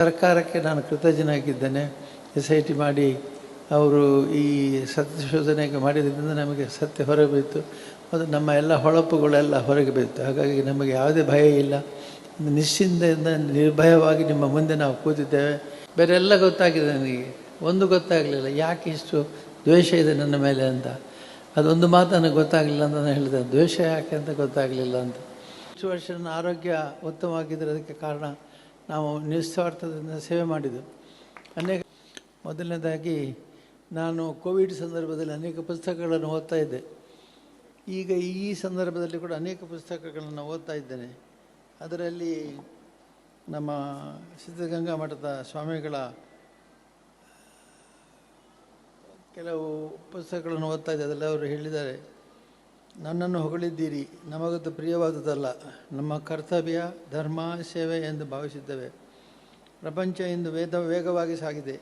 ಸರ್ಕಾರಕ್ಕೆ ನಾನು ಕೃತಜ್ಞನಾಗಿದ್ದೇನೆ. S I T ಮಾಡಿ ಅವರು ಈ ಸತ್ಯ ಶೋಧನೆಗೆ ಮಾಡಿದ್ರಿಂದ ನಮಗೆ ಸತ್ಯ ಹೊರಗೆ ಬೀತು ಮತ್ತು ನಮ್ಮ ಎಲ್ಲ ಹೊಳಪುಗಳೆಲ್ಲ ಹೊರಗೆ ಬೀತು ಹಾಗಾಗಿ ನಮಗೆ ಯಾವುದೇ ಭಯ ಇಲ್ಲ. ನಿಶ್ಚಿಂತೆಯಿಂದ ನಿರ್ಭಯವಾಗಿ ನಿಮ್ಮ ಮುಂದೆ ನಾವು ಕೂತಿದ್ದೇವೆ. ಬೇರೆ ಎಲ್ಲ ಗೊತ್ತಾಗಿದೆ ನನಗೆ. ಒಂದು ಗೊತ್ತಾಗಲಿಲ್ಲ. ಯಾಕೆ ಇಷ್ಟು ದ್ವೇಷ ಇದೆ ನನ್ನ ಮೇಲೆ ಅಂತ. ಅದೊಂದು ಮಾತು ನನಗೆ ಗೊತ್ತಾಗಲಿಲ್ಲ ಅಂತ ನಾನು ಹೇಳಿದೆ. ದ್ವೇಷ ಯಾಕೆ ಅಂತ ಗೊತ್ತಾಗಲಿಲ್ಲ ಅಂತ. ಇಷ್ಟು ವರ್ಷ ನನ್ನ ಆರೋಗ್ಯ ಉತ್ತಮವಾಗಿದ್ದರೆ ಅದಕ್ಕೆ ಕಾರಣ ನಾವು ನಿಸ್ವಾರ್ಥದಿಂದ ಸೇವೆ ಮಾಡಿದ್ದು ಅನೇಕ ಮೊದಲನೇದಾಗಿ ನಾನು ಕೋವಿಡ್ ಸಂದರ್ಭದಲ್ಲಿ ಅನೇಕ ಪುಸ್ತಕಗಳನ್ನು ಓದ್ತಾ ಇದ್ದೆ. ಈಗ ಈ ಸಂದರ್ಭದಲ್ಲಿ ಕೂಡ ಅನೇಕ ಪುಸ್ತಕಗಳನ್ನು ಓದ್ತಾ ಇದ್ದೇನೆ. ಅದರಲ್ಲಿ ನಮ್ಮ ಸಿದ್ಧಗಂಗಾ ಮಠದ ಸ್ವಾಮಿಗಳ ಕೆಲವು ಪುಸ್ತಕಗಳನ್ನು ಓದ್ತಾ ಇದ್ದೆ. ಅದರಲ್ಲಿ ಅವರು ಹೇಳಿದ್ದಾರೆ. ನನ್ನನ್ನು ಹೊಗಳಿದ್ದೀರಿ. ನಮಗದು ಪ್ರಿಯವಾದುದಲ್ಲ ನಮ್ಮ ಕರ್ತವ್ಯ, ಧರ್ಮ, ಸೇವೆ ಎಂದು ಭಾವಿಸಿದ್ದೇವೆ. ಪ್ರಪಂಚ ಇಂದು ವೇದ, ವೇಗವಾಗಿ ಸಾಗಿದೆ.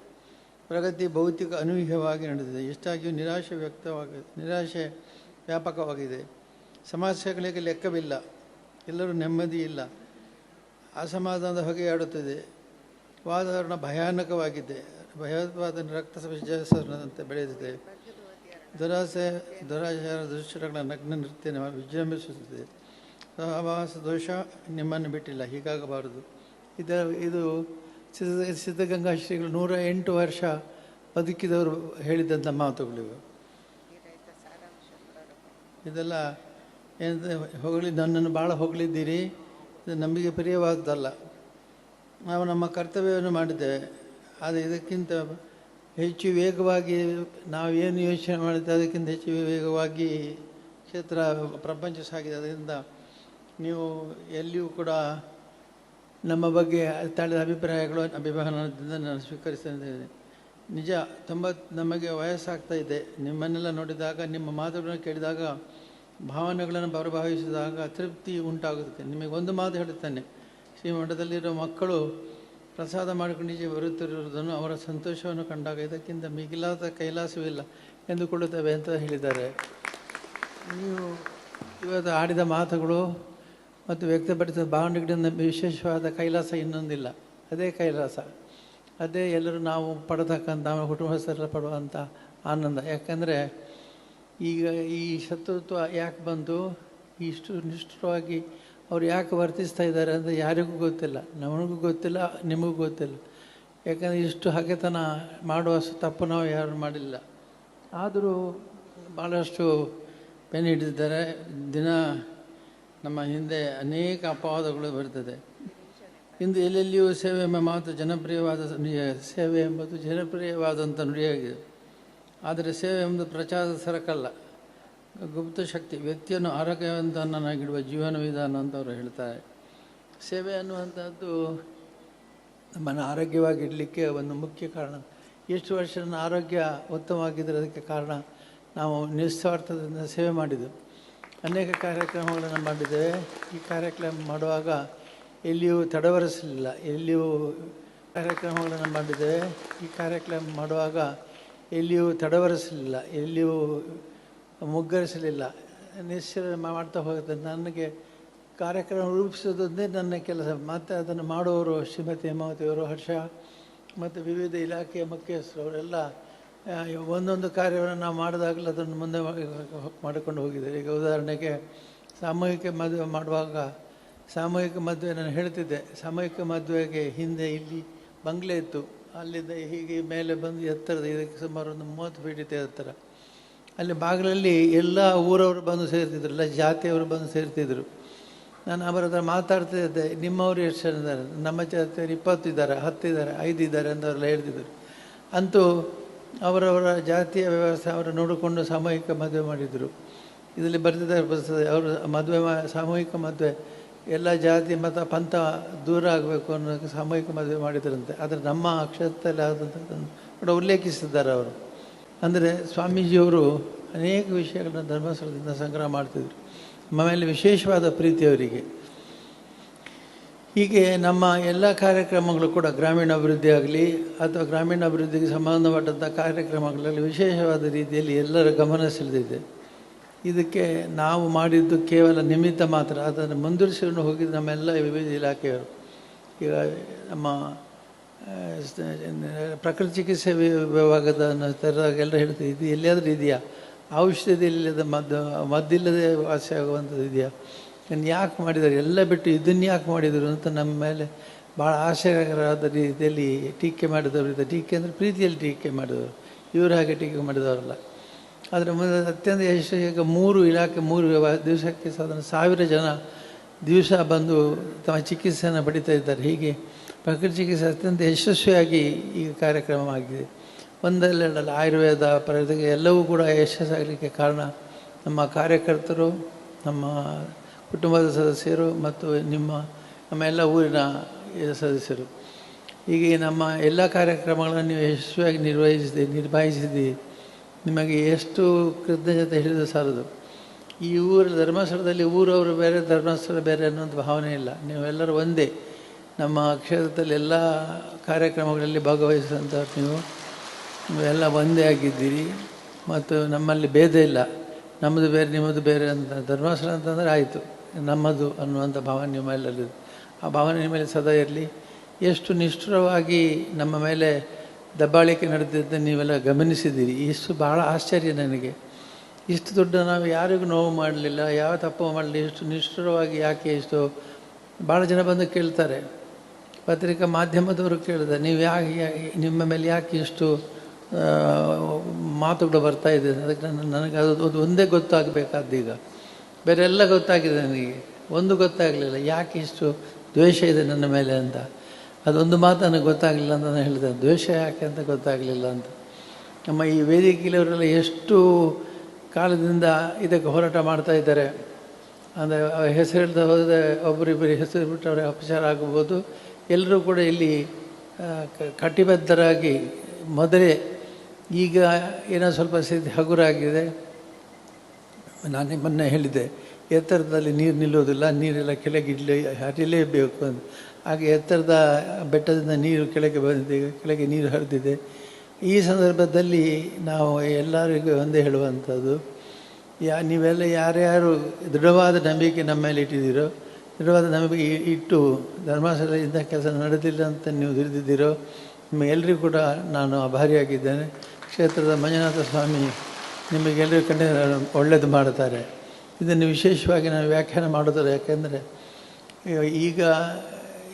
ಪ್ರಗತಿ ಭೌತಿಕ ಅನೂಹ್ಯವಾಗಿ ನಡೆದಿದೆ. ಎಷ್ಟಾಗಿಯೂ ನಿರಾಶೆ ವ್ಯಕ್ತವಾಗಿದೆ ನಿರಾಶೆ ವ್ಯಾಪಕವಾಗಿದೆ. ಸಮಸ್ಯೆಗಳಿಗೆ ಲೆಕ್ಕವಿಲ್ಲ. ಎಲ್ಲರೂ ನೆಮ್ಮದಿ ಇಲ್ಲ. ಅಸಮಾಧಾನದ ಹೊಗೆಯಾಡುತ್ತಿದೆ ವಾತಾವರಣ ಭಯಾನಕವಾಗಿದೆ. ಭಯೋತ್ಪಾದನೆ ರಕ್ತ ಬೆಳೆದಿದೆ. ದುರಾಸೆ ದುರಾಚಾರ ದುಶ್ಚರಗಳ ನಗ್ನ ನೃತ್ಯ ವಿಜೃಂಭಿಸುತ್ತಿದೆ. ಸಹವಾಸ, ದೋಷ ನಿಮ್ಮನ್ನು ಬಿಟ್ಟಿಲ್ಲ, ಹೀಗಾಗಬಾರದು. ಇದ, ಇದು ಸಿದ್ಧ, ಸಿದ್ಧಗಂಗಾ ಶ್ರೀಗಳು ನೂರ ಎಂಟು ವರ್ಷ ಬದುಕಿದವರು ಹೇಳಿದಂಥ ಮಾತುಗಳಿವೆ. ಇದೆಲ್ಲ ಏನಂದರೆ ಹೊಗಳಿ, ನನ್ನನ್ನು ಭಾಳ ಹೊಗಳಿದ್ದೀರಿ. ಇದು ನಮಗೆ ಪ್ರಿಯವಾದದ್ದಲ್ಲ. ನಾವು ನಮ್ಮ ಕರ್ತವ್ಯವನ್ನು ಮಾಡಿದ್ದೇವೆ. ಆದರೆ ಇದಕ್ಕಿಂತ ಹೆಚ್ಚು ವೇಗವಾಗಿ ನಾವು ಏನು ಯೋಚನೆ ಮಾಡಿದ್ದೆ ಅದಕ್ಕಿಂತ ಹೆಚ್ಚು ವೇಗವಾಗಿ ಕ್ಷೇತ್ರ ಪ್ರಪಂಚ ಸಾಗಿದೆ ಅದರಿಂದ ನೀವು ಎಲ್ಲಿಯೂ ಕೂಡ ನಮ್ಮ ಬಗ್ಗೆ ತಳೆದ ಅಭಿಪ್ರಾಯಗಳು, ಅಭಿಮಾನದಿಂದ ನಾನು ಸ್ವೀಕರಿಸಿದ್ದೇನೆ ನಿಜ, ತುಂಬ, ನಮಗೆ ವಯಸ್ಸಾಗ್ತಾ ಇದೆ. ನಿಮ್ಮನ್ನೆಲ್ಲ ನೋಡಿದಾಗ, ನಿಮ್ಮ ಮಾತುಗಳನ್ನು ಕೇಳಿದಾಗ, ಭಾವನೆಗಳನ್ನು ಪ್ರಭಾವಿಸಿದಾಗ ತೃಪ್ತಿ ಉಂಟಾಗುತ್ತದೆ ನಿಮಗೆ ಒಂದು ಮಾತು ಹೇಳುತ್ತೇನೆ. ಶ್ರೀಮಠದಲ್ಲಿರೋ ಮಕ್ಕಳು ಪ್ರಸಾದ ಮಾಡಿಕೊಂಡು ಈಚೆ ಬರುತ್ತಿರುವುದನ್ನು ಅವರ ಸಂತೋಷವನ್ನು ಕಂಡಾಗ ಇದಕ್ಕಿಂತ ಮಿಗಿಲಾದ ಕೈಲಾಸವಿಲ್ಲ ಎಂದುಕೊಳ್ಳುತ್ತೇವೆ ಅಂತ ಹೇಳಿದ್ದಾರೆ. ನೀವು ಇವತ್ತು ಆಡಿದ ಮಾತುಗಳು ಮತ್ತು ವ್ಯಕ್ತಪಡಿಸಿದ ಭಾವನೆಗಳಿಂದ ವಿಶೇಷವಾದ ಕೈಲಾಸ ಇನ್ನೊಂದಿಲ್ಲ. ಅದೇ ಕೈಲಾಸ. ಅದೇ ಎಲ್ಲರೂ ನಾವು ಪಡತಕ್ಕಂಥ ನಮ್ಮ ಕುಟುಂಬಸ್ಥರೆಲ್ಲ ಪಡುವಂಥ ಆನಂದ. ಯಾಕಂದರೆ ಈಗ ಈ ಶತ್ರುತ್ವ ಯಾಕೆ ಬಂತು? ಇಷ್ಟು ನಿಷ್ಠುರವಾಗಿ ಅವ್ರು ಯಾಕೆ ವರ್ತಿಸ್ತಾ ಇದ್ದಾರೆ ಅಂತ ಯಾರಿಗೂ ಗೊತ್ತಿಲ್ಲ, ನಮಗೂ ಗೊತ್ತಿಲ್ಲ, ನಿಮಗೂ ಗೊತ್ತಿಲ್ಲ. ಯಾಕಂದರೆ ಇಷ್ಟು ಹಗೆತನ ಮಾಡುವ ತಪ್ಪು ನಾವು ಯಾರು ಮಾಡಿಲ್ಲ. ಆದರೂ ಭಾಳಷ್ಟು ಪೆನ್ ಹಿಡಿದಿದ್ದಾರೆ. ದಿನ ನಮ್ಮ ಹಿಂದೆ ಅನೇಕ ಅಪವಾದಗಳು ಬರ್ತದೆ. ಇಂದು ಎಲ್ಲೆಲ್ಲಿಯೂ ಸೇವೆ ಎಂಬ ಮಾತು ಜನಪ್ರಿಯವಾದ ನುಡಿಯ ಸೇವೆ ಎಂಬುದು ಜನಪ್ರಿಯವಾದಂಥ ನುಡಿಯಾಗಿದೆ. ಆದರೆ ಸೇವೆ ಎಂಬುದು ಪ್ರಚಾರದ ಸರಕಲ್ಲ. ಗುಪ್ತ ಶಕ್ತಿ, ವ್ಯಕ್ತಿಯನ್ನು ಆರೋಗ್ಯವಂತನಾಗಿಡುವ ಜೀವನ ವಿಧಾನ ಅಂತ ಅವರು ಹೇಳ್ತಾರೆ. ಸೇವೆ ಅನ್ನುವಂಥದ್ದು ನಮ್ಮನ್ನು ಆರೋಗ್ಯವಾಗಿಡಲಿಕ್ಕೆ ಒಂದು ಮುಖ್ಯ ಕಾರಣ. ಎಷ್ಟು ವರ್ಷ ನನ್ನ ಆರೋಗ್ಯ ಉತ್ತಮವಾಗಿದ್ದರೆ ಅದಕ್ಕೆ ಕಾರಣ ನಾವು ನಿಸ್ವಾರ್ಥದಿಂದ ಸೇವೆ ಮಾಡಿದ್ದು ಅನೇಕ ಕಾರ್ಯಕ್ರಮಗಳನ್ನು ಮಾಡಿದ್ದೇವೆ. ಈ ಕಾರ್ಯಕ್ರಮ ಮಾಡುವಾಗ ಎಲ್ಲಿಯೂ ತಡವರಿಸಲಿಲ್ಲ. ಎಲ್ಲಿಯೂ ಕಾರ್ಯಕ್ರಮಗಳನ್ನು ಮಾಡಿದ್ದೇವೆ. ಈ ಕಾರ್ಯಕ್ರಮ ಮಾಡುವಾಗ ಎಲ್ಲಿಯೂ ತಡವರಿಸಲಿಲ್ಲ. ಎಲ್ಲಿಯೂ ಮುಗ್ಗರಿಸಲಿಲ್ಲ. ನಿಶ್ಚಯ ಮಾಡ್ತಾ ಹೋಗುತ್ತೆ. ನನಗೆ ಕಾರ್ಯಕ್ರಮ ರೂಪಿಸೋದೊಂದೇ ನನ್ನ ಕೆಲಸ. ಮತ್ತು ಅದನ್ನು ಮಾಡುವವರು ಶ್ರೀಮತಿ ಹೇಮಾವತಿಯವರು ಹರ್ಷ, ಮತ್ತು ವಿವಿಧ ಇಲಾಖೆಯ ಮುಖ್ಯಸ್ಥರು ಅವರೆಲ್ಲ ಒಂದೊಂದು ಕಾರ್ಯವನ್ನು ನಾವು ಮಾಡಿದಾಗಲೂ ಅದನ್ನು ಮುಂದೆ ಮಾಡಿಕೊಂಡು ಹೋಗಿದ್ದಾರೆ. ಈಗ ಉದಾಹರಣೆಗೆ ಸಾಮೂಹಿಕ ಮದುವೆ ಮಾಡುವಾಗ ಸಾಮೂಹಿಕ ಮದುವೆ ನಾನು ಹೇಳ್ತಿದ್ದೆ. ಸಾಮೂಹಿಕ ಮದುವೆಗೆ ಹಿಂದೆ ಇಲ್ಲಿ ಬಂಗ್ಲೆ ಇತ್ತು. ಅಲ್ಲಿಂದ ಹೀಗೆ ಮೇಲೆ ಬಂದು ಎತ್ತರದ, ಇದಕ್ಕೆ ಸುಮಾರು ಒಂದು ಮೂವತ್ತು ಫೀಟ್ ಇತ್ತು ಎತ್ತರ. ಅಲ್ಲಿ ಬಾಗಿಲಲ್ಲಿ ಎಲ್ಲ ಊರವರು ಬಂದು ಸೇರ್ತಿದ್ರು, ಎಲ್ಲ ಜಾತಿಯವರು ಬಂದು ಸೇರ್ತಿದ್ರು. ನಾನು ಅವರ ಹತ್ರ ಮಾತಾಡ್ತಿದ್ದೆ ನಿಮ್ಮವರು ಎಷ್ಟು ಜನ ಇದ್ದಾರೆ? ನಮ್ಮ ಜಾತಿಯವರು ಇಪ್ಪತ್ತು ಇದ್ದಾರೆ ಅಂತ ಅವರೆಲ್ಲ ಹೇಳ್ತಿದ್ರು. ಅಂತೂ ಅವರವರ ಜಾತಿಯ ವ್ಯವಸ್ಥೆ ಅವರು ನೋಡಿಕೊಂಡು ಸಾಮೂಹಿಕ ಮದುವೆ ಮಾಡಿದರು. ಇದರಲ್ಲಿ ಬರ್ತಿದ್ದಾರೆ ಬರ್ತದೆ ಅವರು ಮದುವೆ ಮಾ, ಸಾಮೂಹಿಕ ಮದುವೆ, ಎಲ್ಲ ಜಾತಿ ಮತ ಪಂಥ ದೂರ ಆಗಬೇಕು ಅನ್ನೋದಕ್ಕೆ ಸಾಮೂಹಿಕ ಮದುವೆ ಮಾಡಿದ್ರಂತೆ. ಆದರೆ ನಮ್ಮ ಅಕ್ಷರದಲ್ಲಿ ಆದಂಥದ್ದನ್ನು ಕೂಡ ಉಲ್ಲೇಖಿಸಿದ್ದಾರೆ ಅವರು. ಅಂದರೆ ಸ್ವಾಮೀಜಿಯವರು ಅನೇಕ ವಿಷಯಗಳನ್ನ ಧರ್ಮಸ್ಥಳದಿಂದ ಸಂಗ್ರಹ ಮಾಡ್ತಿದ್ರು. ಮನೆಯಲ್ಲಿ ವಿಶೇಷವಾದ ಪ್ರೀತಿ ಅವರಿಗೆ. ಹೀಗೆ ನಮ್ಮ ಎಲ್ಲ ಕಾರ್ಯಕ್ರಮಗಳು ಕೂಡ ಗ್ರಾಮೀಣ ಅಭಿವೃದ್ಧಿ ಆಗಲಿ ಅಥವಾ ಗ್ರಾಮೀಣ ಅಭಿವೃದ್ಧಿಗೆ ಸಂಬಂಧಪಟ್ಟಂಥ ಕಾರ್ಯಕ್ರಮಗಳಲ್ಲಿ ವಿಶೇಷವಾದ ರೀತಿಯಲ್ಲಿ ಎಲ್ಲರ ಗಮನ ಸೆಳೆದಿದೆ. ಇದಕ್ಕೆ ನಾವು ಮಾಡಿದ್ದು ಕೇವಲ ನಿಮಿತ್ತ ಮಾತ್ರ. ಅದನ್ನು ಮುಂದುವರಿಸಿಕೊಂಡು ಹೋಗಿದ್ದು ನಮ್ಮೆಲ್ಲ ವಿವಿಧ ಇಲಾಖೆಯವರು. ಈಗ ನಮ್ಮ ಪ್ರಕೃತಿ ಚಿಕಿತ್ಸೆ ವಿಭಾಗದ ವಿಭಾಗದ ಎಲ್ಲರೂ ಹೇಳ್ತೀವಿ ಇದು ಎಲ್ಲಿಯಾದರೂ ಇದೆಯಾ? ಔಷಧಿ ಇಲ್ಲದ ಮದ್ದು, ಮದ್ದಿಲ್ಲದೆ ವಾಸಿ ಆಗುವಂಥದ್ದು ಇದೆಯಾ? ಇನ್ನು ಯಾಕೆ ಮಾಡಿದ್ದಾರೆ? ಎಲ್ಲ ಬಿಟ್ಟು ಇದನ್ನು ಯಾಕೆ ಮಾಡಿದರು ಅಂತ ನಮ್ಮ ಮೇಲೆ ಭಾಳ ಆಶ್ಚರ್ಯಕರವಾದ ರೀತಿಯಲ್ಲಿ ಟೀಕೆ ಮಾಡಿದವರು ಇದ್ದಾರೆ. ಟೀಕೆ ಅಂದರೆ ಪ್ರೀತಿಯಲ್ಲಿ ಟೀಕೆ ಮಾಡಿದವರು. ಇವರು ಹಾಗೆ ಟೀಕೆ ಮಾಡಿದವರಲ್ಲ. ಅದರ ಮುಂದೆ ಅತ್ಯಂತ ಯಶಸ್ವಿ ಮೂರು ಇಲಾಖೆ, ಮೂರು ದಿವಸಕ್ಕೆ ಸಾಧಾರಣ ಸಾವಿರ ಜನ ದಿವಸ ಬಂದು ತಮ್ಮ ಚಿಕಿತ್ಸೆಯನ್ನು ಪಡಿತಾ ಇದ್ದಾರೆ. ಹೀಗೆ ಪ್ರಕೃತಿ ಚಿಕಿತ್ಸೆ ಅತ್ಯಂತ ಯಶಸ್ವಿಯಾಗಿ ಈಗ ಕಾರ್ಯಕ್ರಮವಾಗಿದೆ ಆಯುರ್ವೇದ ಪ್ರಗತಿಗೆ ಎಲ್ಲವೂ ಕೂಡ ಯಶಸ್ಸಾಗಲಿಕ್ಕೆ ಕಾರಣ ನಮ್ಮ ಕಾರ್ಯಕರ್ತರು, ನಮ್ಮ ಕುಟುಂಬದ ಸದಸ್ಯರು ಮತ್ತು ನಿಮ್ಮ, ನಮ್ಮ ಎಲ್ಲ ಊರಿನ ಸದಸ್ಯರು. ಹೀಗೆ ನಮ್ಮ ಎಲ್ಲ ಕಾರ್ಯಕ್ರಮಗಳನ್ನು ನೀವು ಯಶಸ್ವಿಯಾಗಿ ನಿರ್ವಹಿಸಿದೆ ನಿರ್ವಹಿಸಿದ್ದೀರಿ. ನಿಮಗೆ ಎಷ್ಟು ಕೃತಜ್ಞತೆ ಹೇಳಿದ್ರು ಸಾಲದು. ಈ ಊರು ಧರ್ಮಸ್ಥಳದಲ್ಲಿ ಊರವರು ಬೇರೆ, ಧರ್ಮಸ್ಥಳ ಬೇರೆ ಅನ್ನೋದು ಭಾವನೆ ಇಲ್ಲ. ನೀವೆಲ್ಲರೂ ಒಂದೇ. ನಮ್ಮ ಕ್ಷೇತ್ರದಲ್ಲಿ ಎಲ್ಲ ಕಾರ್ಯಕ್ರಮಗಳಲ್ಲಿ ಭಾಗವಹಿಸಿದಂಥವ್ರು ನೀವು, ನೀವೆಲ್ಲ ಒಂದೇ ಆಗಿದ್ದೀರಿ. ಮತ್ತು ನಮ್ಮಲ್ಲಿ ಭೇದ ಇಲ್ಲ. ನಮ್ಮದು ಬೇರೆ, ನಿಮ್ಮದು ಬೇರೆ ಅಂತ. ಧರ್ಮಸ್ಥಳ ಅಂತಂದರೆ ಆಯಿತು. ನಮ್ಮದು ಅನ್ನುವಂಥ ಭಾವನೆ ನಿಮ್ಮಲ್ಲಲ್ಲಿದೆ ಆ ಭಾವನೆ ನಿಮ್ಮಲ್ಲಿ ಸದಾ ಇರಲಿ. ಎಷ್ಟು ನಿಷ್ಠುರವಾಗಿ ನಮ್ಮ ಮೇಲೆ ದಬ್ಬಾಳಿಕೆ ನಡೆದಿದ್ದನ್ನು ನೀವೆಲ್ಲ ಗಮನಿಸಿದ್ದೀರಿ. ಇಷ್ಟು ಭಾಳ ಆಶ್ಚರ್ಯ ನನಗೆ. ಇಷ್ಟು ದೊಡ್ಡ ನಾವು ಯಾರಿಗೂ ನೋವು ಮಾಡಲಿಲ್ಲ, ಯಾವ ತಪ್ಪು ಮಾಡಲಿಲ್ಲ ಇಷ್ಟು ನಿಷ್ಠುರವಾಗಿ ಯಾಕೆ ಇಷ್ಟು? ಭಾಳ ಜನ ಬಂದು ಕೇಳ್ತಾರೆ. ಪತ್ರಿಕಾ ಮಾಧ್ಯಮದವರು ಕೇಳಿದೆ ನೀವು ಯಾಕೆ ನಿಮ್ಮ ಮೇಲೆ ಯಾಕೆ ಇಷ್ಟು ಮಾತುಗಳು ಬರ್ತಾ ಇದೆ? ಅದಕ್ಕೆ ನನ್ನ, ನನಗೆ ಅದು ಅದು ಒಂದೇ ಗೊತ್ತಾಗಬೇಕಾದ್ದು ಈಗ. ಬೇರೆ ಎಲ್ಲ ಗೊತ್ತಾಗಿದೆ ನನಗೆ. ಒಂದು ಗೊತ್ತಾಗಲಿಲ್ಲ, ಯಾಕೆ ಇಷ್ಟು ದ್ವೇಷ ಇದೆ ನನ್ನ ಮೇಲೆ ಅಂತ? ಅದೊಂದು ಮಾತು ನನಗೆ ಗೊತ್ತಾಗಲಿಲ್ಲ ಅಂತ ನಾನು ಹೇಳಿದೆ, ದ್ವೇಷ ಯಾಕೆ ಅಂತ ಗೊತ್ತಾಗಲಿಲ್ಲ ಅಂತ? ನಮ್ಮ ಈ ವೇದಿಕೆಯವರೆಲ್ಲ ಎಷ್ಟು ಕಾಲದಿಂದ ಇದಕ್ಕೆ ಹೋರಾಟ ಮಾಡ್ತಾ ಇದ್ದಾರೆ. ಅಂದರೆ ಹೆಸರು ಹೇಳ್ತಾ ಹೋದರೆ ಒಬ್ಬರಿಬ್ಬರು ಹೆಸರು ಬಿಟ್ಟು ಅವರಿಗೆ ಅಪಚಾರ ಆಗ್ಬೋದು ಎಲ್ಲರೂ ಕೂಡ ಇಲ್ಲಿ ಕಟಿಬದ್ಧರಾಗಿ ಮೊದಲೇ ಈಗ ಏನೋ ಸ್ವಲ್ಪ ಸ್ಥಿತಿ ಹಗುರಾಗಿದೆ. ನಾನು ಮೊನ್ನೆ ಹೇಳಿದ್ದೆ, ಎತ್ತರದಲ್ಲಿ ನೀರು ನಿಲ್ಲೋದಿಲ್ಲ ನೀರೆಲ್ಲ ಕೆಳಗೆ ಇಡ್ಲಿ, ಹರಿಲೇಬೇಕು ಅಂತ. ಹಾಗೆ ಎತ್ತರದ ಬೆಟ್ಟದಿಂದ ನೀರು ಕೆಳಗೆ ಬಂದಿದೆ, ಕೆಳಗೆ ನೀರು ಹರಿದಿದೆ. ಈ ಸಂದರ್ಭದಲ್ಲಿ ನಾವು ಎಲ್ಲರಿಗೂ ಒಂದೇ ಹೇಳುವಂಥದ್ದು, ಯಾ, ನೀವೆಲ್ಲ ಯಾರ್ಯಾರು ದೃಢವಾದ ನಂಬಿಕೆ ನಮ್ಮ ಮೇಲೆ ಇಟ್ಟಿದ್ದೀರೋ, ದೃಢವಾದ ನಂಬಿಕೆ ಇಟ್ಟು ಧರ್ಮಸ್ಥಳದಿಂದ ಕೆಲಸ ನಡೆದಿಲ್ಲ ಅಂತ ನೀವು ತಿಳಿದಿದ್ದೀರೋ ನಿಮಗೆಲ್ಲರಿಗೂ ಕೂಡ ನಾನು ಆಭಾರಿಯಾಗಿದ್ದೇನೆ. ಕ್ಷೇತ್ರದ ಮಂಜುನಾಥ ಸ್ವಾಮಿ ನಿಮಗೆಲ್ಲರಿಗೂ ಕಂಡ ಒಳ್ಳೆಯದು ಮಾಡುತ್ತಾರೆ. ಇದನ್ನು ವಿಶೇಷವಾಗಿ ನಾನು ವ್ಯಾಖ್ಯಾನ ಮಾಡೋದಿಲ್ಲ ಯಾಕೆಂದರೆ ಈಗ,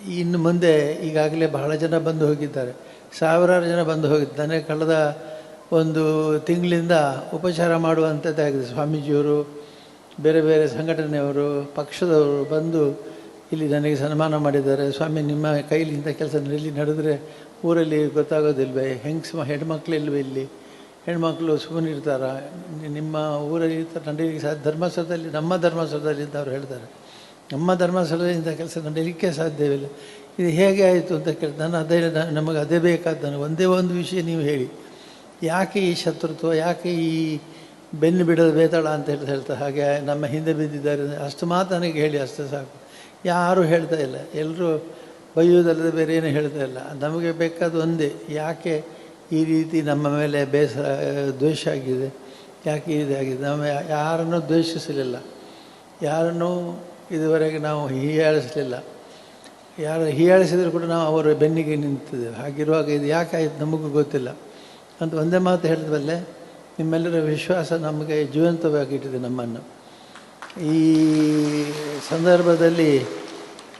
ಇನ್ನು ಮುಂದೆ ಈಗಾಗಲೇ ಬಹಳ ಜನ ಬಂದು ಹೋಗಿದ್ದಾರೆ. ಸಾವಿರಾರು ಜನ ಬಂದು ಹೋಗಿದ್ದಾನೆ ಕಳೆದ ಒಂದು ತಿಂಗಳಿಂದ ಉಪಚಾರ ಮಾಡುವಂಥದ್ದಾಗಿದೆ ಸ್ವಾಮೀಜಿಯವರು, ಬೇರೆ ಬೇರೆ ಸಂಘಟನೆಯವರು, ಪಕ್ಷದವರು ಬಂದು ಇಲ್ಲಿ ನನಗೆ ಸನ್ಮಾನ ಮಾಡಿದ್ದಾರೆ. ಸ್ವಾಮಿ, ನಿಮ್ಮ ಕೈಲಿ ಇಂಥ ಕೆಲಸ ಇಲ್ಲಿ ನಡೆದರೆ ಊರಲ್ಲಿ ಗೊತ್ತಾಗೋದಿಲ್ವೇ? ಹೆಂಗ್ಸ್ ಹೆಣ್ಮಕ್ಳು ಇಲ್ವೇ ಇಲ್ಲಿ? ಹೆಣ್ಮಕ್ಳು ಸುಮ್ಮನೆ ಇರ್ತಾರ ನಿಮ್ಮ ಊರಲ್ಲಿ ನಡೀಲಿಕ್ಕೆ ಸಾಧ್ಯ ಧರ್ಮಸ್ಥಳದಲ್ಲಿ, ನಮ್ಮ ಧರ್ಮಸ್ಥಳದಲ್ಲಿ ಅಂತ ಅವ್ರು ಹೇಳ್ತಾರೆ. ನಮ್ಮ ಧರ್ಮಸ್ಥಳದಲ್ಲಿ ಇಂಥ ಕೆಲಸ ನಡೀಲಿಕ್ಕೆ ಸಾಧ್ಯವಿಲ್ಲ. ಇದು ಹೇಗೆ ಆಯಿತು ಅಂತ ಕೇಳಿ ನಾನು ಅದೇ ನಮಗೆ ಅದೇ ಬೇಕಾದ ಒಂದೇ ಒಂದು ವಿಷಯ ನೀವು ಹೇಳಿ. ಯಾಕೆ ಈ ಶತ್ರುತ್ವ, ಯಾಕೆ ಈ ಬೆನ್ನು ಬಿಡೋದು ಬೇತಾಳ ಅಂತ ಹೇಳ್ತಾ ಹೇಳ್ತಾ, ಹಾಗೆ ನಮ್ಮ ಹಿಂದೆ ಬಿದ್ದಿದ್ದಾರೆ ಅಷ್ಟು ಮಾತು ನನಗೆ ಹೇಳಿ ಅಷ್ಟೇ ಸಾಕು. ಯಾರೂ ಹೇಳ್ತಾ ಇಲ್ಲ. ಎಲ್ಲರೂ ಬೈಯೋದಲ್ಲದೆ ಬೇರೆ ಏನೂ ಹೇಳ್ತಾ ಇಲ್ಲ. ನಮಗೆ ಬೇಕಾದ ಒಂದೇ, ಯಾಕೆ ಈ ರೀತಿ ನಮ್ಮ ಮೇಲೆ ಬೇಸರ, ದ್ವೇಷ ಆಗಿದೆ, ಯಾಕೆ ಇದಾಗಿದೆ ನಮ್ಮ ಯಾರನ್ನೂ ದ್ವೇಷಿಸಲಿಲ್ಲ. ಯಾರನ್ನೂ ಇದುವರೆಗೆ ನಾವು ಹೀಯಾಳಿಸಲಿಲ್ಲ. ಯಾರು ಹೀಯಾಳಿಸಿದ್ರು ಕೂಡ ನಾವು ಅವರ ಬೆನ್ನಿಗೆ ನಿಂತಿದ್ದೇವೆ. ಹಾಗಿರುವಾಗ ಇದು ಯಾಕೆ ಆಯ್ತು ನಮಗೂ ಗೊತ್ತಿಲ್ಲ. ಅಂತ ಒಂದೇ ಮಾತು ಹೇಳಿದ್ವಲ್ಲೇ, ನಿಮ್ಮೆಲ್ಲರ ವಿಶ್ವಾಸ ನಮಗೆ ಜೀವಂತವಾಗಿಟ್ಟಿದೆ ನಮ್ಮನ್ನು. ಈ ಸಂದರ್ಭದಲ್ಲಿ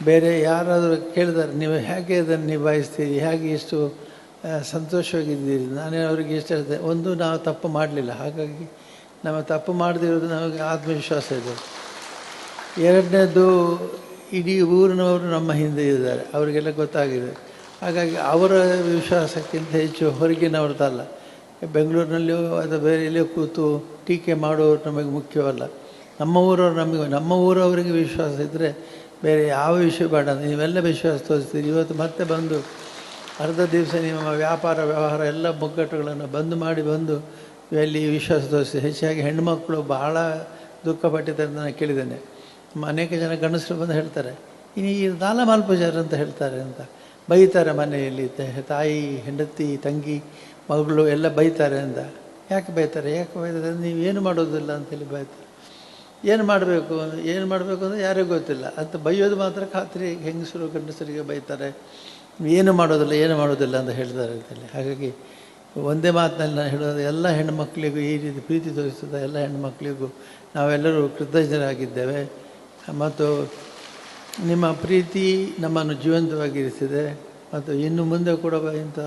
ಬೇರೆ ಯಾರಾದರೂ ಕೇಳಿದಾರೆ ನೀವು ಹೇಗೆ ಇದನ್ನು ನಿಭಾಯಿಸ್ತೀರಿ, ಹೇಗೆ ಇಷ್ಟು ಸಂತೋಷವಾಗಿದ್ದೀರಿ? ನಾನೇ ಅವರಿಗೆ ಇಷ್ಟ ಹೇಳಿದೆ ಒಂದು ನಾವು ತಪ್ಪು ಮಾಡಲಿಲ್ಲ. ಹಾಗಾಗಿ ನಮ್ಮ ತಪ್ಪು ಮಾಡದಿರೋದು ನಮಗೆ ಆತ್ಮವಿಶ್ವಾಸ ಇದೆ. ಎರಡನೇದು ಇಡೀ ಊರಿನವರು ನಮ್ಮ ಹಿಂದೆ ಇದ್ದಾರೆ. ಅವರಿಗೆಲ್ಲ ಗೊತ್ತಾಗಿದೆ. ಹಾಗಾಗಿ ಅವರ ವಿಶ್ವಾಸಕ್ಕಿಂತ ಹೆಚ್ಚು ಹೊರಗಿನವ್ರದ್ದಲ್ಲ ಬೆಂಗಳೂರಿನಲ್ಲಿಯೋ ಅಥವಾ ಬೇರೆ ಎಲ್ಲಿಯೋ ಕೂತು ಟೀಕೆ ಮಾಡೋರು ನಮಗೆ ಮುಖ್ಯವಲ್ಲ. ನಮ್ಮ ಊರವರು ನಮಗೆ, ನಮ್ಮ ಊರವರಿಗೆ ವಿಶ್ವಾಸ ಇದ್ದರೆ ಬೇರೆ ಯಾವ ವಿಷಯ ಬೇಡ. ನೀವೆಲ್ಲ ವಿಶ್ವಾಸ ತೋರಿಸ್ತೀರಿ. ಇವತ್ತು ಮತ್ತೆ ಬಂದು ಅರ್ಧ ದಿವಸ ನಿಮ್ಮ ವ್ಯಾಪಾರ, ವ್ಯವಹಾರ ಎಲ್ಲ ಮುಗ್ಗಟ್ಟುಗಳನ್ನು ಬಂದ್ ಮಾಡಿ ಬಂದು ಇಲ್ಲಿ ವಿಶ್ವಾಸ ತೋರಿಸಿ ಹೆಚ್ಚಾಗಿ ಹೆಣ್ಣುಮಕ್ಕಳು ಬಹಳ ದುಃಖಪಟ್ಟಿದ್ದಾರೆ ನಾನು ಕೇಳಿದ್ದೇನೆ. ಅನೇಕ ಜನ ಗಂಡಸರು ಬಂದು ಹೇಳ್ತಾರೆ, ಇನ್ನು ಈ ನಾಲ ಮಾಲ್ಪೂಜಾರ ಅಂತ ಹೇಳ್ತಾರೆ ಅಂತ. ಬೈತಾರೆ ಮನೆಯಲ್ಲಿ ತಾಯಿ, ಹೆಂಡತಿ, ತಂಗಿ, ಮಗಳು ಎಲ್ಲ ಬೈತಾರೆ ಅಂತ. ಯಾಕೆ ಬೈತಾರೆ? ಯಾಕೆ ಬೈತಾರೆ? ನೀವು ಏನು ಮಾಡೋದಿಲ್ಲ ಅಂತೇಳಿ ಬೈತಾರೆ. ಏನು ಮಾಡಬೇಕು ಏನು ಮಾಡಬೇಕು ಅಂದರೆ ಯಾರಿಗೂ ಗೊತ್ತಿಲ್ಲ. ಅಂತ ಬೈಯೋದು ಮಾತ್ರ ಖಾತ್ರಿ ಹೆಂಗಸರು, ಗಂಡಸರಿಗೆ ಬೈತಾರೆ. ಏನು ಮಾಡೋದಿಲ್ಲ ಏನು ಮಾಡೋದಿಲ್ಲ ಅಂತ ಹೇಳ್ತಾರೆ ಅಂತೇಳಿ ಹಾಗಾಗಿ ಒಂದೇ ಮಾತಿನಲ್ಲಿ ನಾನು ಹೇಳೋದು, ಎಲ್ಲ ಹೆಣ್ಣುಮಕ್ಕಳಿಗೂ ಈ ರೀತಿ ಪ್ರೀತಿ ತೋರಿಸಿದ ಎಲ್ಲ ಹೆಣ್ಣುಮಕ್ಕಳಿಗೂ ನಾವೆಲ್ಲರೂ ಕೃತಜ್ಞರಾಗಿದ್ದೇವೆ. ಮತ್ತು ನಿಮ್ಮ ಪ್ರೀತಿ ನಮ್ಮನ್ನು ಜೀವಂತವಾಗಿರಿಸಿದೆ ಮತ್ತು ಇನ್ನು ಮುಂದೆ ಕೂಡ ಇಂಥ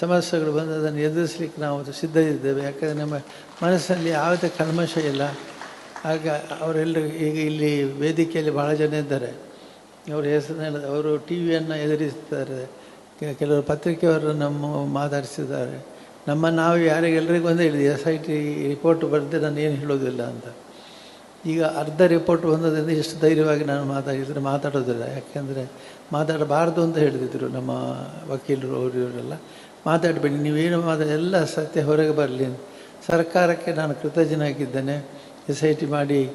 ಸಮಸ್ಯೆಗಳು ಬಂದು ಅದನ್ನು ಎದುರಿಸಲಿಕ್ಕೆ ನಾವು ಸಿದ್ಧರಿದ್ದೇವೆ. ಯಾಕಂದರೆ ನಮ್ಮ ಮನಸ್ಸಲ್ಲಿ ಯಾವುದೇ ಕಲ್ಮಶ ಇಲ್ಲ. ಆಗ ಅವರೆಲ್ಲರೂ ಈಗ ಇಲ್ಲಿ ವೇದಿಕೆಯಲ್ಲಿ ಭಾಳ ಜನ ಇದ್ದಾರೆ. ಅವರ ಹೆಸರು ಅವರು ಟಿ ವಿಯನ್ನು ಎದುರಿಸ್ತಾರೆ ಕೆಲವರು ಪತ್ರಿಕೆಯವರು ನಮ್ಮ ಮಾತಾಡಿಸಿದ್ದಾರೆ. ನಮ್ಮ ನಾವು ಯಾರಿಗೆಲ್ಲರಿಗೂ ಒಂದೇ ಹೇಳಿದೆ ಎಸ್ ಐ ಟಿ ರಿಪೋರ್ಟ್ ಬರೆದೇ ನಾನು ಏನು ಹೇಳೋದಿಲ್ಲ ಅಂತ. ಈಗ ಅರ್ಧ ರಿಪೋರ್ಟ್ ಬಂದದ್ರಿಂದ ಎಷ್ಟು ಧೈರ್ಯವಾಗಿ ನಾನು ಮಾತಾಡಿದರೆ ಮಾತಾಡೋದಿಲ್ಲ. ಯಾಕೆಂದರೆ ಮಾತಾಡಬಾರ್ದು ಅಂತ ಹೇಳಿದ್ರು ನಮ್ಮ ವಕೀಲರು ಅವರು ಇವರೆಲ್ಲ ಮಾತಾಡಬೇಡಿ, ನೀವೇನು ಮಾತಾಡಿ, ಎಲ್ಲ ಸತ್ಯ ಹೊರಗೆ ಬರಲಿ ಸರ್ಕಾರಕ್ಕೆ ನಾನು ಕೃತಜ್ಞನಾಗಿದ್ದೇನೆ. ಎಸ್ ಐ ಟಿ ಮಾಡಿ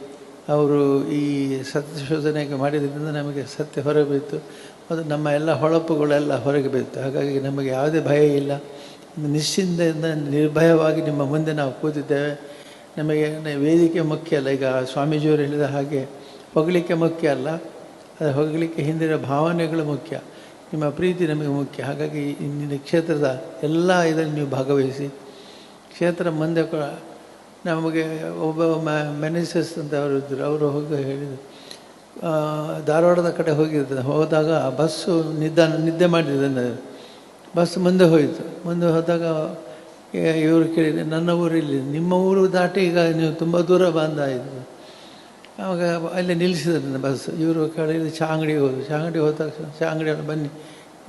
ಅವರು ಈ ಸತ್ಯಶೋಧನೆಗೆ ಮಾಡಿದ್ರಿಂದ ನಮಗೆ ಸತ್ಯ ಹೊರಗೆ ಬಿತ್ತು. ಮತ್ತು ನಮ್ಮ ಎಲ್ಲ ಹೊಳಪುಗಳೆಲ್ಲ ಹೊರಗೆ ಬಿತ್ತು. ಹಾಗಾಗಿ ನಮಗೆ ಯಾವುದೇ ಭಯ ಇಲ್ಲ. ನಿಶ್ಚಿಂತೆಯಿಂದ ನಿರ್ಭಯವಾಗಿ ನಿಮ್ಮ ಮುಂದೆ ನಾವು ಕೂತಿದ್ದೇವೆ. ನಮಗೆ ವೇದಿಕೆ ಮುಖ್ಯ ಅಲ್ಲ. ಈಗ ಸ್ವಾಮೀಜಿಯವರು ಹೇಳಿದ ಹಾಗೆ ಹೊಗಳಿಕೆ ಮುಖ್ಯ ಅಲ್ಲ. ಅದು ಹೊಗಳಿಕೆ ಹಿಂದಿನ ಭಾವನೆಗಳು ಮುಖ್ಯ. ನಿಮ್ಮ ಪ್ರೀತಿ ನಮಗೆ ಮುಖ್ಯ. ಹಾಗಾಗಿ ಇಂದಿನ ಕ್ಷೇತ್ರದ ಎಲ್ಲ ಇದರಲ್ಲಿ ನೀವು ಭಾಗವಹಿಸಿ. ಕ್ಷೇತ್ರ ಮುಂದೆ ಕೂಡ ನಮಗೆ ಒಬ್ಬ ಮೆನಿಸಸ್ ಅಂತ ಅವರು ಇದ್ದರು ಅವರು ಹೋಗಿ ಹೇಳಿದರು. ಧಾರವಾಡದ ಕಡೆ ಹೋಗಿದ್ದೆ. ಹೋದಾಗ ಬಸ್ಸು ನಿದ್ದ ನಿದ್ದೆ ಮಾಡಿದ್ದೆ ಬಸ್ ಮುಂದೆ ಹೋಯಿತು. ಮುಂದೆ ಹೋದಾಗ ಇವರು ಕೇಳಿದೆ ನನ್ನ ಊರಿಲ್ಲಿ ನಿಮ್ಮ ಊರು ದಾಟಿ ಈಗ ನೀವು ತುಂಬ ದೂರ ಬಂದಾಯಿತು ಆವಾಗ ಅಲ್ಲಿ ನಿಲ್ಲಿಸಿದ್ರು ಬಸ್. ಇವರು ಕೇಳಿದ್ರು ಚಾ ಅಂಗಡಿಗೆ ಹೋದ್ರು ಚಾ ಅಂಗಡಿಗೆ ಹೋದ ತಕ್ಷಣ, ಚಾಂಗಡಿ ಬನ್ನಿ.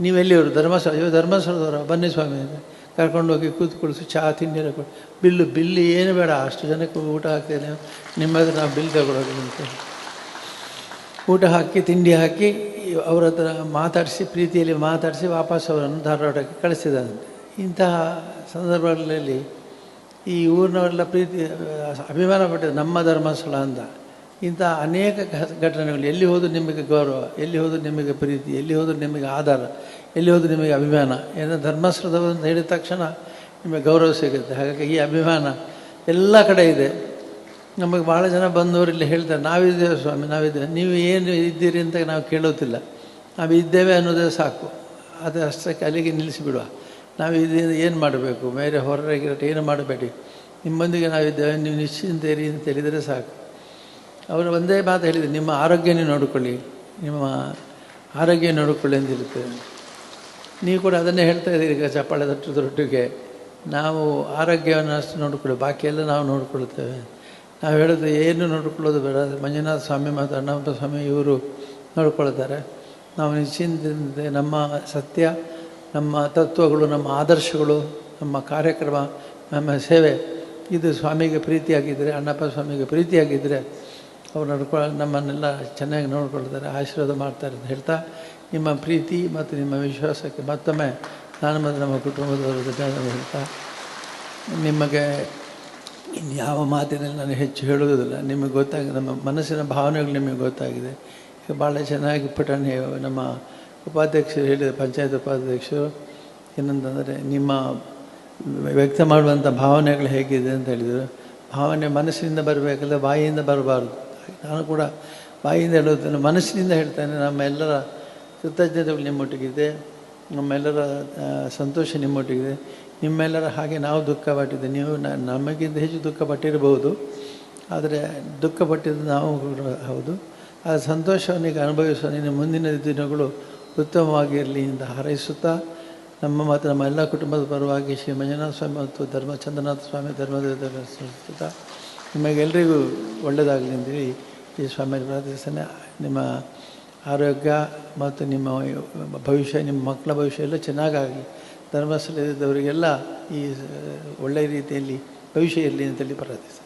ನೀವೆಲ್ಲಿಯವರು ಧರ್ಮಸ್ಥಳ. ಅಯ್ಯೋ ಧರ್ಮಸ್ಥಳದವರು ಬನ್ನಿ ಸ್ವಾಮಿ. ಅಂತ ಕರ್ಕೊಂಡೋಗಿ ಕೂತ್ಕೊಳಿಸಿ ಚಹಾ ತಿಂಡಿ ಕೊಡು. ಬಿಲ್ಲು ಬಿಲ್ಲು ಏನು ಬೇಡ, ಅಷ್ಟು ಜನಕ್ಕೆ ಊಟ ಹಾಕ್ತೇನೆ ನಿಮ್ಮ ಹತ್ರ ನಾವು ಬಿಲ್ ತಗೊಳ್ಳೋದು ಅಂತ. ಊಟ ಹಾಕಿ, ತಿಂಡಿ ಹಾಕಿ, ಅವರ ಹತ್ರ ಮಾತಾಡಿಸಿ, ಪ್ರೀತಿಯಲ್ಲಿ ಮಾತಾಡಿಸಿ ವಾಪಸ್ ಅವರನ್ನು ಧಾರವಾಡಕ್ಕೆ ಕಳಿಸಿದಂತೆ ಇಂತಹ ಸಂದರ್ಭಗಳಲ್ಲಿ ಈ ಊರಿನವರೆಲ್ಲ ಪ್ರೀತಿ, ಅಭಿಮಾನ ಪಟ್ಟಿದ್ದು ನಮ್ಮ ಧರ್ಮಸ್ಥಳ ಅಂತ. ಇಂಥ ಅನೇಕ ಘಟನೆಗಳು, ಎಲ್ಲಿ ಹೋದರೂ ನಿಮಗೆ ಗೌರವ, ಎಲ್ಲಿ ಹೋದರೂ ನಿಮಗೆ ಪ್ರೀತಿ, ಎಲ್ಲಿ ಹೋದರೂ ನಿಮಗೆ ಆಧಾರ, ಎಲ್ಲಿ ಹೋದರೂ ನಿಮಗೆ ಅಭಿಮಾನ. ಏನೋ ಧರ್ಮಸ್ಥಳದವರು ಅಂತ ಹೇಳಿದ ತಕ್ಷಣ ನಿಮಗೆ ಗೌರವ ಸಿಗುತ್ತೆ. ಹಾಗಾಗಿ ಈ ಅಭಿಮಾನ ಎಲ್ಲ ಕಡೆ ಇದೆ. ನಮಗೆ ಭಾಳ ಜನ ಬಂದವರು ಇಲ್ಲಿ ಹೇಳ್ತಾರೆ, ನಾವಿದ್ದೇವೆ ಸ್ವಾಮಿ, ನಾವಿದ್ದೇವೆ. ನೀವು ಏನು ಇದ್ದೀರಿ ಅಂತ ನಾವು ಕೇಳೋದಿಲ್ಲ. ನಾವು ಇದ್ದೇವೆ ಅನ್ನೋದೇ ಸಾಕು. ಅದು ಅಷ್ಟಕ್ಕೆ ಅಲ್ಲಿಗೆ ನಿಲ್ಲಿಸಿಬಿಡುವ ನಾವು ಇದರಿಂದ ಏನು ಮಾಡಬೇಕು? ಬೇರೆ ಹೊರಗಿರಟ್ಟು ಏನು ಮಾಡಬೇಡಿ? ನಿಮ್ಮೊಂದಿಗೆ ನಾವಿದ್ದೇವೆ. ನೀವು ನಿಶ್ಚಿಂತೇರಿ ಅಂತ ಹೇಳಿದರೆ ಸಾಕು. ಅವರು ಒಂದೇ ಮಾತು ಹೇಳಿದೆ, ನಿಮ್ಮ ಆರೋಗ್ಯನೇ ನೋಡಿಕೊಳ್ಳಿ. ನಿಮ್ಮ ಆರೋಗ್ಯ ನೋಡಿಕೊಳ್ಳಿ ಅಂತಿರುತ್ತೆ ನೀವು ಕೂಡ ಅದನ್ನೇ ಹೇಳ್ತಾ ಇದ್ದೀರಿ, ಈಗ ಚಪ್ಪಾಳೆ ತಟ್ಟು ದೊಡ್ಡಗೆ ನಾವು ಆರೋಗ್ಯವನ್ನು ಅಷ್ಟು ನೋಡಿಕೊಳ್ಳಿ. ಎಲ್ಲ ನಾವು ನೋಡಿಕೊಳ್ಳುತ್ತೇವೆ. ನಾವು ಹೇಳೋದು ಏನು ನೋಡಿಕೊಳ್ಳೋದು ಬೇಡ. ಮಂಜುನಾಥ ಸ್ವಾಮಿ ಮತ್ತು ಅಣ್ಣಪ್ಪ ಸ್ವಾಮಿ ಇವರು ನೋಡ್ಕೊಳ್ತಾರೆ ನಾವು ನಿಶ್ಚಿಂತೆ ನಮ್ಮ ಸತ್ಯ ನಮ್ಮ ತತ್ವಗಳು, ನಮ್ಮ ಆದರ್ಶಗಳು, ನಮ್ಮ ಕಾರ್ಯಕ್ರಮ, ನಮ್ಮ ಸೇವೆ, ಇದು ಸ್ವಾಮಿಗೆ ಪ್ರೀತಿಯಾಗಿದ್ದರೆ, ಅಣ್ಣಪ್ಪ ಸ್ವಾಮಿಗೆ ಪ್ರೀತಿಯಾಗಿದ್ದರೆ, ಅವ್ರು ನೋಡ್ಕೊ, ನಮ್ಮನ್ನೆಲ್ಲ ಚೆನ್ನಾಗಿ ನೋಡ್ಕೊಳ್ತಾರೆ, ಆಶೀರ್ವಾದ ಮಾಡ್ತಾರೆ ಅಂತ ಹೇಳ್ತಾ, ನಿಮ್ಮ ಪ್ರೀತಿ ಮತ್ತು ನಿಮ್ಮ ವಿಶ್ವಾಸಕ್ಕೆ ಮತ್ತೊಮ್ಮೆ ನಾನು ಮತ್ತು ನಮ್ಮ ಕುಟುಂಬದವರ ಧನ್ಯವಾದ ಹೇಳ್ತಾ, ನಿಮಗೆ ಇನ್ಯಾವ ಮಾತಿನಲ್ಲಿ ನಾನು ಹೆಚ್ಚು ಹೇಳುವುದಿಲ್ಲ. ನಿಮಗೆ ಗೊತ್ತಾಗಿದೆ ನಮ್ಮ ಮನಸ್ಸಿನ ಭಾವನೆಗಳು ನಿಮಗೆ ಗೊತ್ತಾಗಿದೆ. ಭಾಳ ಚೆನ್ನಾಗಿ ಪುಟಣಿ ನಮ್ಮ ಉಪಾಧ್ಯಕ್ಷರು ಹೇಳಿದ, ಪಂಚಾಯತ್ ಉಪಾಧ್ಯಕ್ಷರು ಏನಂತಂದರೆ, ನಿಮ್ಮ ವ್ಯಕ್ತ ಮಾಡುವಂಥ ಭಾವನೆಗಳು ಹೇಗಿದೆ ಅಂತ ಹೇಳಿದರು. ಭಾವನೆ ಮನಸ್ಸಿನಿಂದ ಬರಬೇಕಲ್ಲ ಬಾಯಿಯಿಂದ ಬರಬಾರ್ದು. ನಾನು ಕೂಡ ಬಾಯಿಯಿಂದ ಹೇಳುತ್ತೇನೆ, ಮನಸ್ಸಿನಿಂದ ಹೇಳ್ತೇನೆ, ನಮ್ಮೆಲ್ಲರ ಕೃತಜ್ಞತೆಗಳು ನಿಮ್ಮೊಟ್ಟಿಗಿದೆ, ನಮ್ಮೆಲ್ಲರ ಸಂತೋಷ ನಿಮ್ಮೊಟ್ಟಿಗಿದೆ. ನಿಮ್ಮೆಲ್ಲರ ಹಾಗೆ ನಾವು ದುಃಖ ಪಟ್ಟಿದ್ದೆ ನೀವು ನಮಗಿಂತ ಹೆಚ್ಚು ದುಃಖ ಪಟ್ಟಿರಬಹುದು ಆದರೆ ದುಃಖ ಪಟ್ಟಿದ್ದು ನಾವು ಹೌದು. ಆ ಸಂತೋಷವನ್ನು ಈಗ ಅನುಭವಿಸುವ ನಿನ್ನ ಮುಂದಿನ ದಿನಗಳು ಉತ್ತಮವಾಗಿರಲಿ ಅಂತ ಹಾರೈಸುತ್ತಾ ನಮ್ಮ ಮತ್ತು ನಮ್ಮ ಎಲ್ಲ ಕುಟುಂಬದ ಪರವಾಗಿ ಶ್ರೀ ಮಂಜುನಾಥ ಸ್ವಾಮಿ ಮತ್ತು ಧರ್ಮ ಚಂದ್ರನಾಥ ಸ್ವಾಮಿ ಧರ್ಮದೇವರ ಸುತ್ತ ನಿಮಗೆಲ್ಲರಿಗೂ ಒಳ್ಳೆಯದಾಗಲಿ ಅಂತೇಳಿ ಈ ಸ್ವಾಮಿ ಪ್ರಾರ್ಥಿಸ್ತೇನೆ ನಿಮ್ಮ ಆರೋಗ್ಯ ಮತ್ತು ನಿಮ್ಮ ಭವಿಷ್ಯ, ನಿಮ್ಮ ಮಕ್ಕಳ ಭವಿಷ್ಯ ಎಲ್ಲ ಚೆನ್ನಾಗಾಗಲಿ. ಧರ್ಮಸ್ಥಳದವರಿಗೆಲ್ಲ ಈ ಒಳ್ಳೆಯ ರೀತಿಯಲ್ಲಿ ಭವಿಷ್ಯ ಇರಲಿ ಅಂತೇಳಿ ಪ್ರಾರ್ಥಿಸ್ತೇನೆ